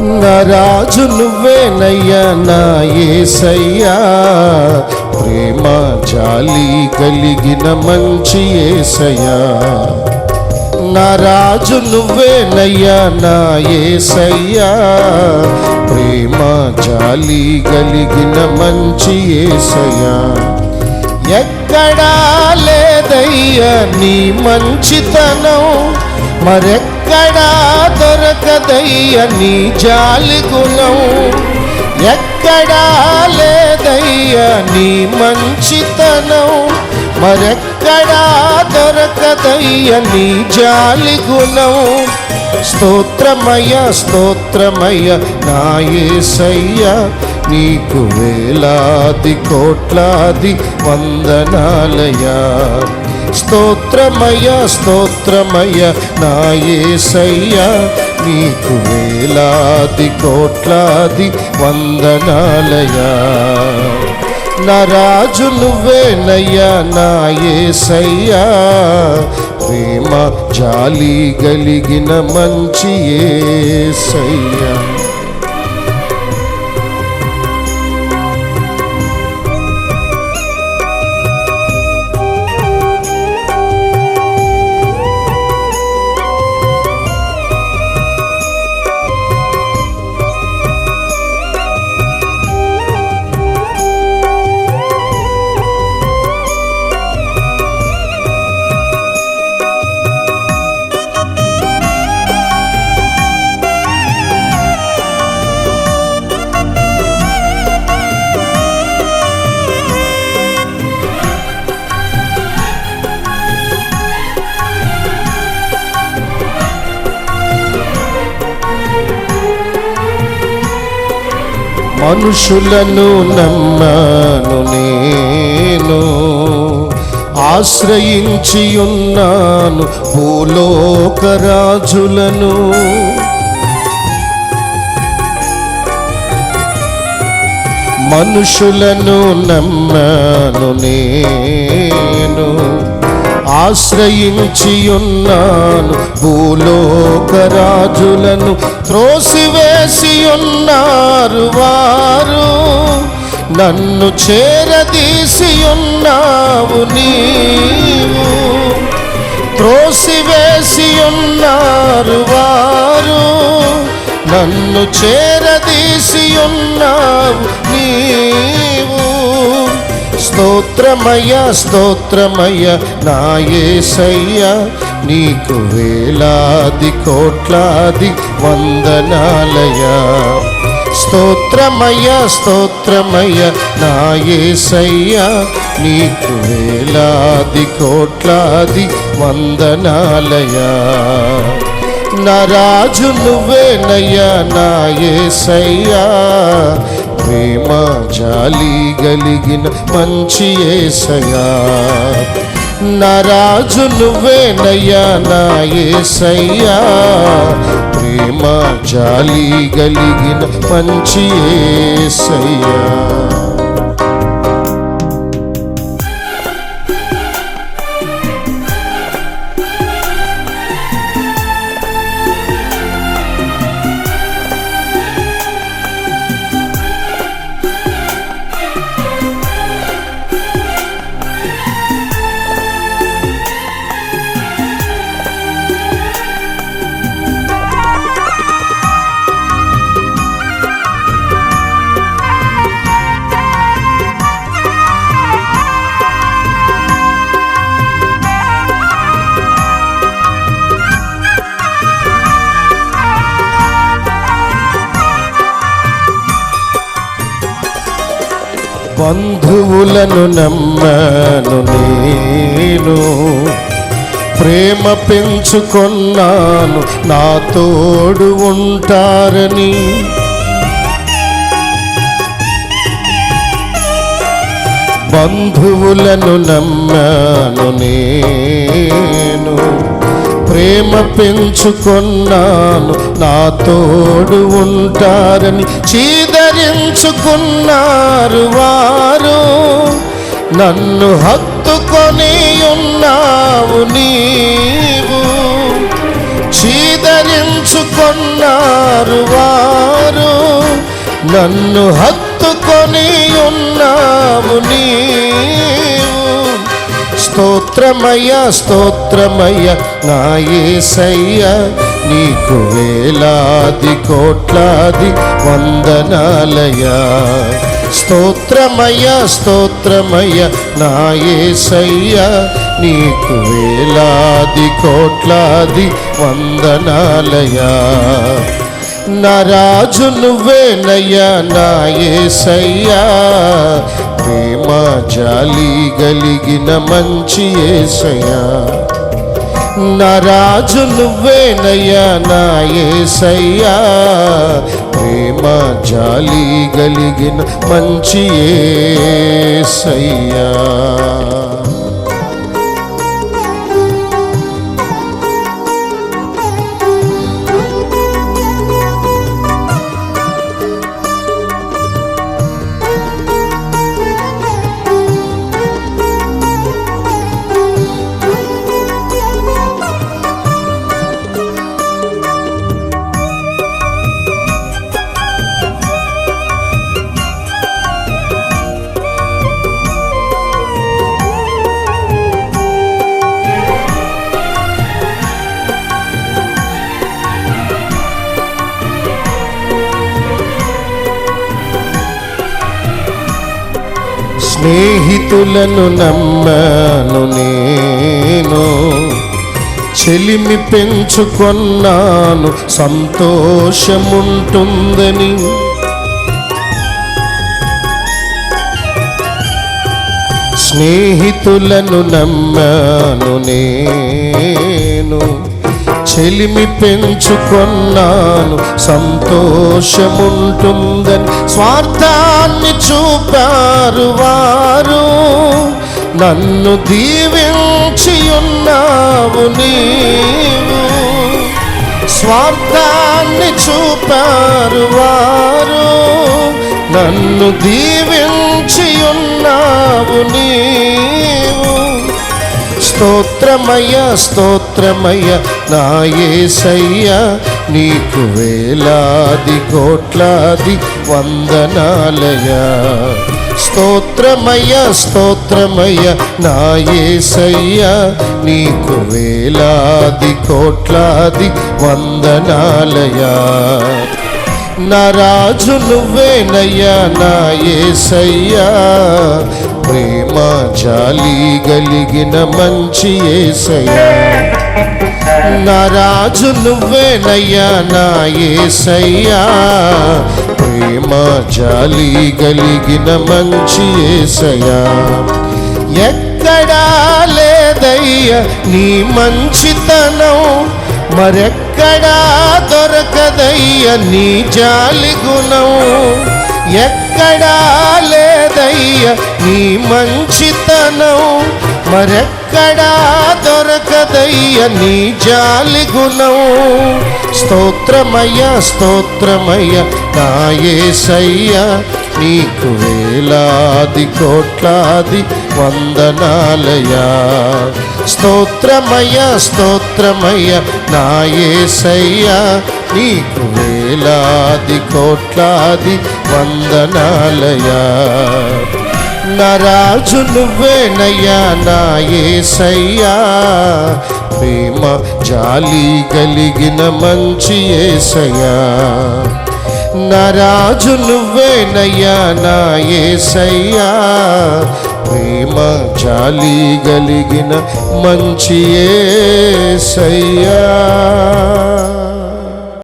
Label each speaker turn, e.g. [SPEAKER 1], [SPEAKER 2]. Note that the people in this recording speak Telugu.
[SPEAKER 1] నా రాజు నువ్వేనయ్యా నా ఏసయ్యా. ప్రేమ జాలి కలిగిన మంచి ఏసయ్యా. నా రాజు నువ్వేనయ్యా నా ఏసయ్యా. ప్రేమ జాలి కలిగిన మంచి ఏసయ్యా. ఎక్కడా లేదయ్యా నీ మంచితనం మరెక్కడా దొరకదయ్య నీ జాలి గుణం. ఎక్కడా లేదయ్య నీ మంచితనం. మరెక్కడా దొరకదయ్య నీ జాలి గుణం. స్తోత్రమయ స్తోత్రమయ నాయసయ్య నీకు వేలాది కోట్లాది వందనాలయ స్తోత్రమయ స్తోత్రమయ నాయసయ్య నీకు వేలాది కోట్లాది వందనాలయా. నా రాజు నువ్వేనయ్యా నా ఏసయ్యా. ప్రేమ జాలి గలిగిన మంచి ఏసయ్యా. మనుషులను నమ్మను నేను. ఆశ్రయించి ఉన్నాను భూలోక రాజులను. మనుషులను నమ్మను నేను. ఆశ్రయించియున్నాను. భూలోక రాజులను త్రోసివేసి ఉన్నారు వారు. నన్ను చేరదీసి ఉన్నావు నీవు. త్రోసివేసి ఉన్నారు వారు. నన్ను చేరదీసి ఉన్నావు నీవు. స్తోత్రమయ స్తోత్రమయ నాయసయ్య నీకు వేలాది కోట్లాది వందనాలయ స్తోత్రమయ స్తోత్రమయ నాయసయ్య నీకు వేలాది కోట్లాది వందనాలయ నా రాజు నువ్వేనయ్యా నా యేసయ్యా ప్రేమ జాలి గలిగిన మంచి ఏసయా నా రాజు నువ్వేనయ్యా నా ఏసయ్యా. ప్రేమ జాలి గలిగిన మంచి ఏసయ్యా. బంధువులను నమ్మను నేను. ప్రేమ పెంచుకొన్నాను నా తోడు ఉంటారని. బంధువులను నమ్మను నేను. ప్రేమ పెంచుకున్నాను. నా తోడు ఉంటారని చీదరించుకున్నారు వారు. నన్ను హత్తుకొని ఉన్నావు నీవు. చీదరించుకున్నారు వారు. నన్ను హత్తుకొని ఉన్నావు నీవు. స్తోత్రమయ స్తోత్రమయ నా యేసయ్య నీకు వేలాది కోట్లాది వందనాలయ స్తోత్రమయ స్తోత్రమయ నా యేసయ్య నీకు వేలాది కోట్లాది వందనాలయ నా రాజు నువ్వేనయ్యా నా యేసయ్యా ప్రేమ జాలి గలిగిన మంచి యేసయ్యా నా రాజు నువ్వేనయ్యా నా ఏసయ్యా. ప్రేమ జాలి గలిగిన మంచి ఏసయ్యా. స్నేహితులను నమ్మాను నేను. చెలిమి పెంచుకొన్నాను సంతోషముంటుందని. స్నేహితులను నమ్మాను నేను. చెలిమి పెంచుకొన్నాను సంతోషముంటుందని. స్వార్థాన్ని చూపారు వారు. నన్ను దీవించి ఉన్నావు నీవు. స్వార్థాన్ని చూపారు వారు. నన్ను దీవించి ఉన్నావు నీవు. స్తోత్రమయ స్తోత్రమయ నా యేసయ్య నీకు వేలాది కోట్లాది వందనాలయ స్తోత్రమయ స్తోత్రమయ నా యేసయ్య నీకు వేలాది కోట్లాది వందనాలయ నా రాజు నువ్వేనయ్యా నా యేసయ్యా ప్రేమ జాలి గలిగిన మంచి ఏసయ్యా. నా రాజు నువ్వేనయ్యా నా ఏసయ్యా. ప్రేమ జాలి గలిగిన మంచి ఏసయ్యా. ఎక్కడా లేదయ్యా నీ మంచితనం. మరెక్కడా దొరకదయ్యా నీ జాలి గుణం. ఎక్కడా లేదయ్య నీ మంచితనం. మరెక్కడా దొరకదయ్య నీ జాలి గుణం. స్తోత్రమయ్య స్తోత్రమయ్య నాయే యేసయ్య నీకు వేలాది కోట్లాది వందనాలయా స్తోత్రమయ్య స్తోత్రమయ్య నా యేసయ్య నీకు వేలాది కోట్లాది వందనాలయా. నా రాజు నువ్వేనయ్యా నా ఏసయ్యా. ప్రేమ జాలి కలిగిన మంచి ఏసయ్యా. నా రాజు నువ్వేనయ్యా నా ఏసయ్యా. ప్రేమ జాలి కలిగిన మంచి ఏసయ్యా.